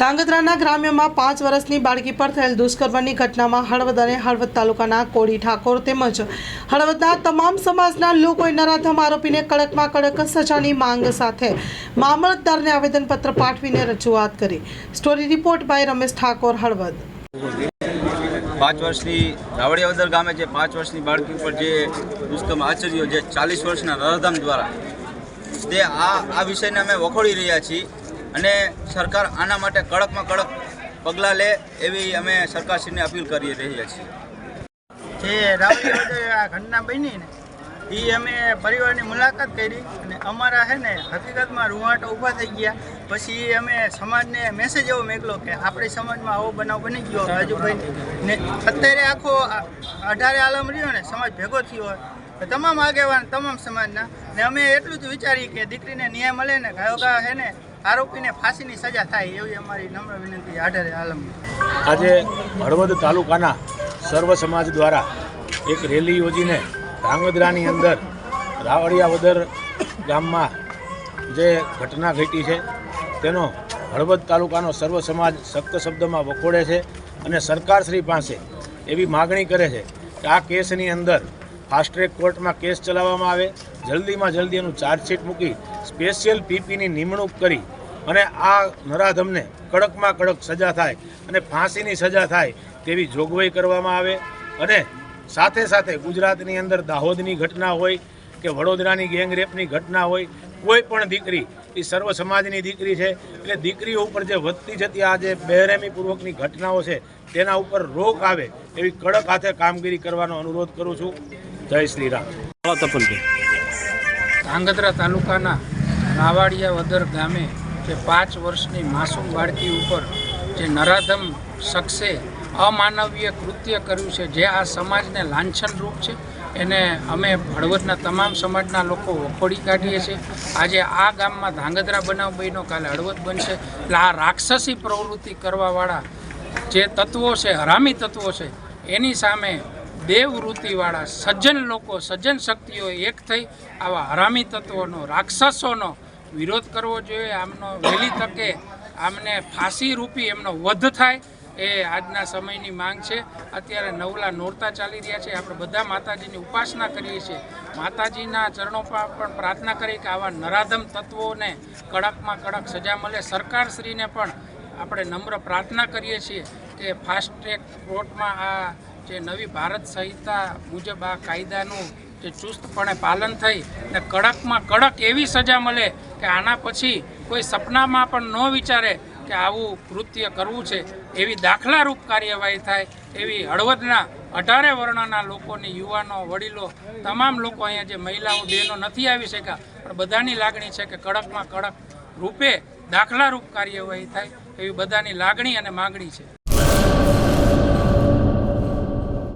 ધાંગધ્રાના ગ્રામ્યમાં પાંચ વર્ષની બાળકી પર થયેલ દુષ્કર્મની ઘટનામાં હળવદ અને હળવદ તાલુકાના કોડી ઠાકોર તેમજ હળવદના તમામ સમાજના લોકોએ નરાધમ આરોપીને કડકમાં કડક સજાની માંગ સાથે મામલતદારને આવેદનપત્ર પાઠવીને રજૂઆત કરી. Story report by Ramesh Thakor, Halvad. પાંચ વર્ષની રાવડિયાવદર ગામે જે પાંચ વર્ષની બાળકી ઉપર જે દુષ્કર્મ આચર્યો જે ચાલીસ વર્ષના નરાધામ દ્વારા, તે આ આ વિષયને અમે વખોડી રહ્યા છીએ. અને સરકાર આના માટે કડકમાં કડક પગલાં લે એવી અમે સરકારશ્રીને અપીલ કરી રહ્યા છીએ. જે વડે આ ઘટના બની ને એ અમે પરિવારની મુલાકાત કરી અને અમારા છે ને હકીકતમાં રૂવાટા ઊભા થઈ ગયા. પછી અમે સમાજને મેસેજ એવો મોકલો કે આપણી સમાજમાં આવો બનાવ બની ગયો રાજુભાઈ ને અત્યારે આખો અઢારે આલમ રહ્યો ને, સમાજ ભેગો થયો હોય. તમામ આગેવાન, તમામ સમાજના, ને અમે એટલું જ વિચારીએ કે દીકરીને ન્યાય મળે ને ગાયો ગા છે ને આરોપીને ફાંસીની સજા થાય એવી અમારી નમ્ર વિનંતી આઢરે આલમ આજે હળવદ તાલુકાના સર્વ સમાજ દ્વારા એક રેલી યોજીને ધાંગધ્રાની અંદર રાવડિયાવદર ગામમાં જે ઘટના ઘટી છે, તેનો હળવદ તાલુકાનો સર્વ સમાજ સખ્ત શબ્દમાં વખોડે છે અને સરકારશ્રી પાસે એવી માગણી કરે છે કે આ કેસની અંદર ફાસ્ટ ટ્રેક કોર્ટમાં કેસ ચલાવવામાં આવે. જલ્દીમાં જલ્દી એનું ચાર્જશીટ મૂકી સ્પેશિયલ પીપીની નિમણૂક કરી અને આ નરાધમને કડકમાં કડક સજા થાય અને ફાંસીની સજા થાય તેવી જોગવાઈ કરવામાં આવે અને સાથે સાથે ગુજરાતની અંદર દાહોદની ઘટના હોય કે વડોદરાની ગેંગરેપની ઘટના હોય, કોઈ પણ દીકરી, એ સર્વ સમાજની દીકરી છે. એટલે દીકરીઓ ઉપર જે વધતી જતી આ જે બેરહેમીપૂર્વકની ઘટનાઓ છે, તેના ઉપર રોક આવે એવી કડક હાથે કામગીરી કરવાનો અનુરોધ કરું છું. જય શ્રી રામ. ધાંગધ્રા તાલુકાના નાવાડિયા વદર ગામે જે પાંચ વર્ષની માસૂમ બાળકી ઉપર જે નરાધમ શખ્સે અમાનવીય કૃત્ય કર્યું છે, જે આ સમાજને લાંછનરૂપ છે, એને અમે હળવદના તમામ સમાજના લોકો વખોડી કાઢીએ છીએ. આજે આ ગામમાં ધાંગધ્રા બનાવ બન્યો, કાલે હળવદ બનશે. એટલે આ રાક્ષસી પ્રવૃત્તિ કરવાવાળા જે તત્વો છે, હરામી તત્વો છે, એની સામે દેવવૃત્તિવાળા સજ્જન લોકો, સજ્જન શક્તિઓ એક થઈ આવા હરામી તત્વોનો, રાક્ષસોનો વિરોધ કરવો જોઈએ. આમનો વહેલી તકે આમને ફાંસી રૂપી એમનો વધ થાય એ આજના સમયની માંગ છે. અત્યારે નવલા નોરતા ચાલી રહ્યા છે. આપણે બધા માતાજીની ઉપાસના કરીએ છીએ. માતાજીના ચરણો પર પણ પ્રાર્થના કરી કે આવા નરાધમ તત્વોને કડકમાં કડક સજા મળે. સરકારશ્રીને પણ આપણે નમ્ર પ્રાર્થના કરીએ છીએ કે ફાસ્ટ ટ્રેક કોર્ટમાં આ જે નવી ભારત સંહિતા મુજબ આ કાયદાનું જે ચુસ્તપણે પાલન થઈ ને કડકમાં કડક એવી સજા મળે કે આના પછી કોઈ સપનામાં પણ ન વિચારે કે આવું કૃત્ય કરવું છે, એવી દાખલારૂપ કાર્યવાહી થાય, એવી હળવદના અઢારે વર્ણના લોકોની યુવાનો, વડીલો, તમામ લોકો અહીંયા જે મહિલાઓ, બહેનો નથી આવી શક્યા, પણ બધાની લાગણી છે કે કડકમાં કડક રૂપે દાખલારૂપ કાર્યવાહી થાય, એવી બધાની લાગણી અને માગણી છે.